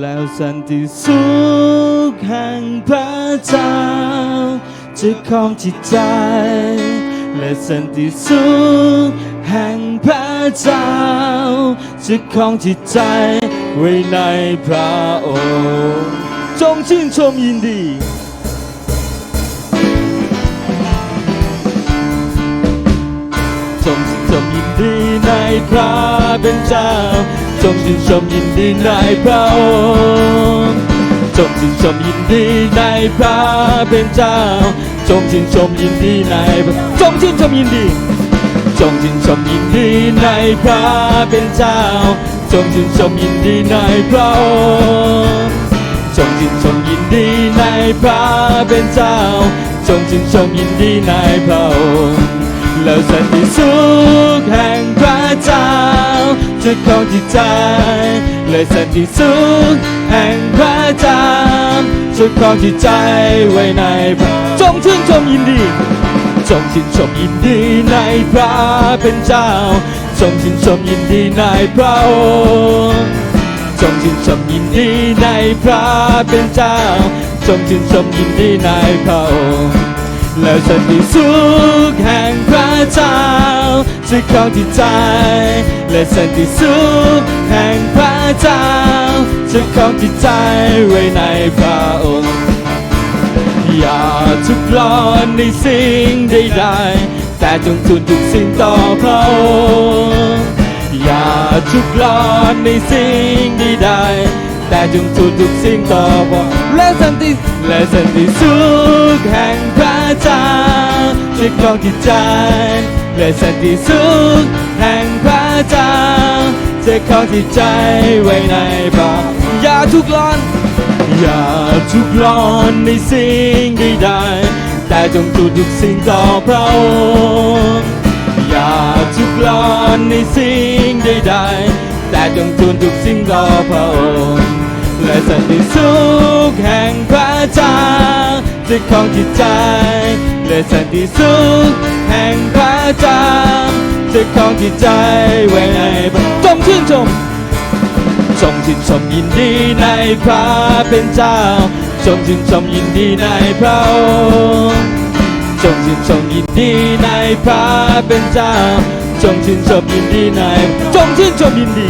แล้วสันติสุขแห่งพระเจ้าจะครองจิตใจ และสันติสุขแห่งพระเจ้าจะครองจิตใจไว้ในพระองค์จงชื่นชมยินดีจงชื่นชมยินดีในพระเป็นเจ้า จงชื่นชมยินดีในพระองค์จงชื่นชมยินดีในพระเป็นเจ้า จงชื่นชมยินดีในจงชื่นชมยินดี จงชื่นชมยินดีในพระเป็นเจ้า จงชื่นชมยินดีในพระองค์จงชื่นชมยินดีในพระเป็นเจ้า จงชื่นชมยินดีในพระองค์ แล้วสันติสุขแห่งพระเจ้าจะครองจิตใจเลยสันติสุขแห่งพระเจ้าจะครองจิตใจไว้ในพระจงชื่นชมยินดี จงชื่นชมยินดีในพระเป็นเจ้า จงชื่นชมยินดีในพระองค์จงชื่นชมยินดีในพระเป็นเจ้า จงชื่นชมยินดีในพระองค์ แล้วฉันมีสุขแห่งพระเจ้าจะครองที่ใจ และฉันติสุขแห่งพระเจ้าจะครองที่ใจไว้ในพระองค์อย่าทุกข์ร้อนในสิ่งใดๆแต่จงทูลทุกสิ่งต่อพระองค์อย่าทุกข์ร้อนในสิ่งใดๆ แต่จงทูทุกสิ่งต่อบอกและสันติและสันติสุขแห่งพระเจ้าที่ครองจิตใจและสันติสุขแห่งพระเจ้าจะครองจิใจไว้ในบาอย่าทุกข์ร้อน อย่าทุกข์ร้อนในสิ่งใดใดแต่จงทูทุกสิ่งต่อพระองค์อย่าทุกข์ร้อนในสิ่งใดใด แต่จงทูลทุกสิ่งรอพระองค์และสันติสุขแห่งพระเจ้าจะครองจิตใจและสันติสุขแห่งพระเจ้าจะครองจิตใจไว้ในพระจงชื่นชมจงชื่นชมยินดีในพระเป็นเจ้าจงชื่นชมยินดีในพระองค์จงชื่นชมยินดีในพระเป็นเจ้า จงชื่นชมยินดีในจงชื่นชมยินดี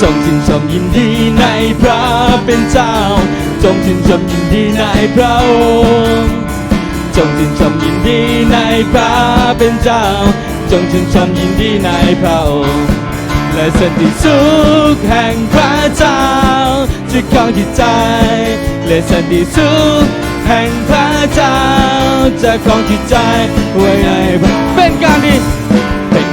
จงชื่นชมยินดีในพระเป็นเจ้า จงชื่นชมยินดีในพระองค์จงชื่นชมยินดีในพระเป็นเจ้า จงชื่นชมยินดีในพระองค์และสันติสุขแห่งพระเจ้าจะครองจิตใจ และสันติสุขแห่งพระเจ้าจะคองจิตใจไว้ในเป็นการดี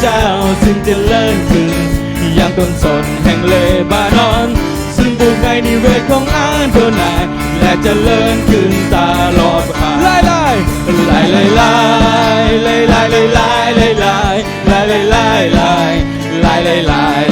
เจ้าซึ่งจะเลิศขึ้นยามต้นสนแห่งเลบานอน ซึ่งปลูกในนิเวศของอาโดนาและจะเลิศขึ้นตลอดกาลไล่ไล่ไล่ไล่ไล่ไล่ไล่ไล่ไล่ไล่ไล่ไล่ไล่ไล่ไล่ไล่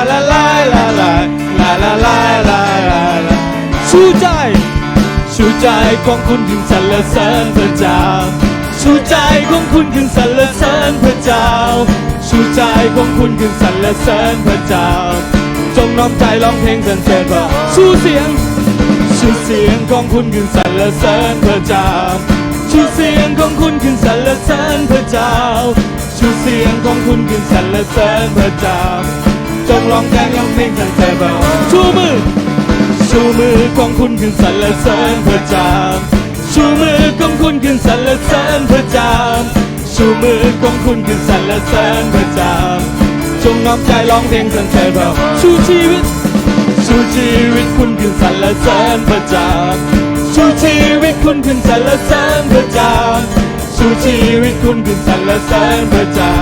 ชูใจ ชูใจของคุณถึงสรรเสริญพระเจ้า ชูใจของคุณถึงสรรเสริญพระเจ้า ชูใจของคุณถึงสรรเสริญพระเจ้า จงน้อมใจร้องเพลงสรรเสริญพระชูเสียง ชูเสียงของคุณขึ้นสรรเสริญพระเจ้า ชูเสียงของคุณขึ้นสรรเสริญพระเจ้า ชูเสียงของคุณขึ้นสรรเสริญพระเจ้า จงร้องแจ้งร้องเพลงสรรเสริญพระชูมือ ชูมือของคุณขึ้นสรรเสริญพระเจ้าชูมือของคุณขึ้นสรรเสริญพระเจ้าชูมือของคุณขึ้นสรรเสริญพระเจ้าจงน้อมใจร้องเพลงสรรเสริญพระชูชีวิตชูชีวิตคุณขึ้นสรรเสริญพระเจ้าชูชีวิตคุณขึ้นสรรเสริญพระเจ้าชูชีวิตคุณขึ้นสรรเสริญพระเจ้า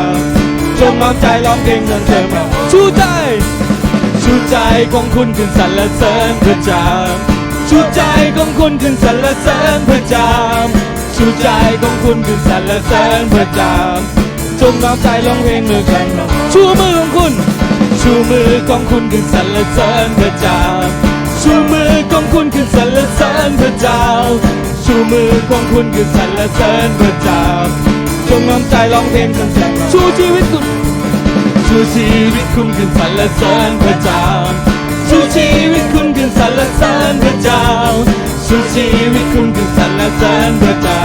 จงน้อมใจร้องเพลงสรรเสริญพระชูใจ ชูใจของคุณขึ้นสรรเสริญพระเจ้าชูใจของคุณขึ้นสรรเสริญพระเจ้าชูใจของคุณขึ้นสรรเสริญพระเจ้าจงน้อมใจร้องเพลงมือกันชูมือของคุณ ชูมือของคุณขึ้นสรรเสริญพระเจ้าชูมือของคุณขึ้นสรรเสริญพระเจ้าชูมือของคุณขึ้นสรรเสริญพระเจ้าจงน้อมใจร้องเพลงสรรเสริญชูชีวิตคุณ ชูชีวิตคุณขึ้นสรรเสริญพระเจ้า ชูชีวิตคุณขึ้นสรรเสริญพระเจ้า ชูชีวิตคุณขึ้นสรรเสริญพระเจ้า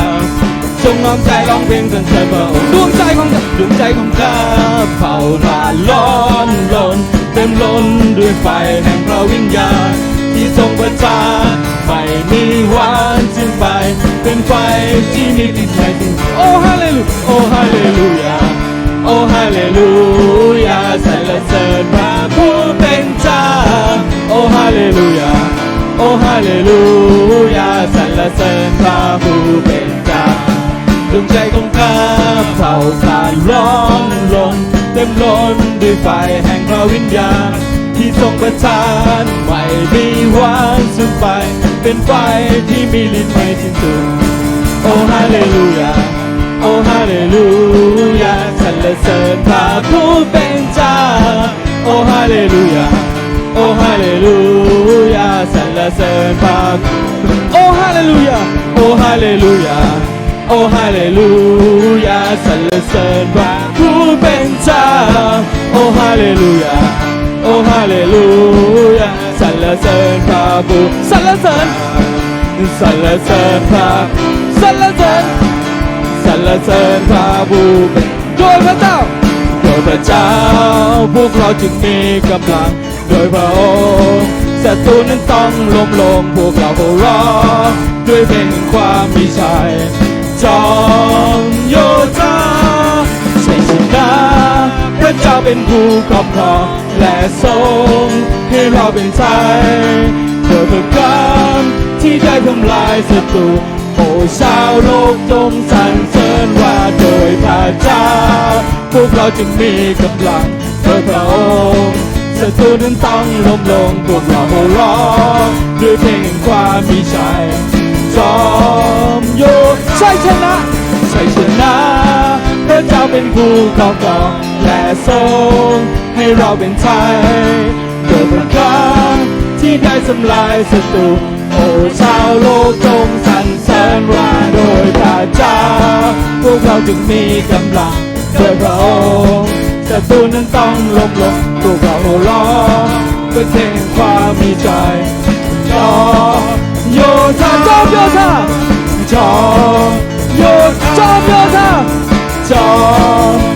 จงน้อมใจร้องเพลงสรรเสริญพระองค์ดวงใจของข้าดวงใจของข้าเผาผ่านร้อนรนเต็มล้นด้วยไฟแห่งพระวิญญาณที่ทรงประทานไม่มีวันสิ้นไป เป็นไฟที่มีติดใจจริงโอ้ฮาเลลูยาโอ้ฮาเลลูยา ฮาเลลูยาสรรเสริญพระผู้เป็นเจ้า โอ้ฮาเลลูยา โอ้ฮาเลลูยาสรรเสริญพระผู้เป็นเจ้าดวงใจของข้าเผาผลาญร้อนลนเต็มล้นด้วยไฟแห่งพระวิญญาณ ที่ทรงประทานไม่มีวันสิ้นไป เป็นไฟที่มีลิ้นไม่สิ้นสุดโอ้ฮาเลลูยา โอ้ฮาเลลูยา สรรเสริญพระผู้เป็นเจ้า โอ้ฮาเลลูยา โอ้ฮาเลลูยาสรรเสริญพระโอ้ฮาเลลูยา โอ้ฮาเลลูยา โอ้ฮาเลลูยาสรรเสริญพระผู้เป็นเจ้า โอ้ฮาเลลูยา โอ้ฮาเลลูยาสรรเสริญพระผู้สรรเสริญสรรเสริญพระสรรเสริญสรรเสริญพระผู้เป็น โดยพระเจ้า โดยพระเจ้า พวกเราจึงมีกำลัง โดยพระองค์ศัตรูนั้นต้องล้มลง พวกเราโหร้องด้วยเพลงแห่งความมีชัยจอมโยธาชัยชนะพระเจ้าเป็นผู้ครอบครองและทรงให้เราเป็นไทยเพื่อประกาที่ได้ทำลายศัตรูโอ้ชาวโลกจงสรรเสริญ ว่าโดยพระเจ้า พวกเราจึงมีกำลังโดยพระองค์ศัตรูนั้นต้องล้มลงพวกเราโหร้องด้วยเพลงแห่งความมีชัยจอมโยชัยชนะชัยชนะพระเจ้าเป็นผู้ครอบครองและทรงให้เราเป็นไทยโดประการที่ได้ทำลายศัตรูโอ้ชาวโลกจงสรรเสริญว่า ยพระเจ้า พวกเราจึงมีกำลังโดยพระองค์ศัตรูนั้นต้องล้มลงพวกเราล้อก็เพลงแห่งความมีใจจอโยธาจอโยธาจอโยธาจอโยธาจอ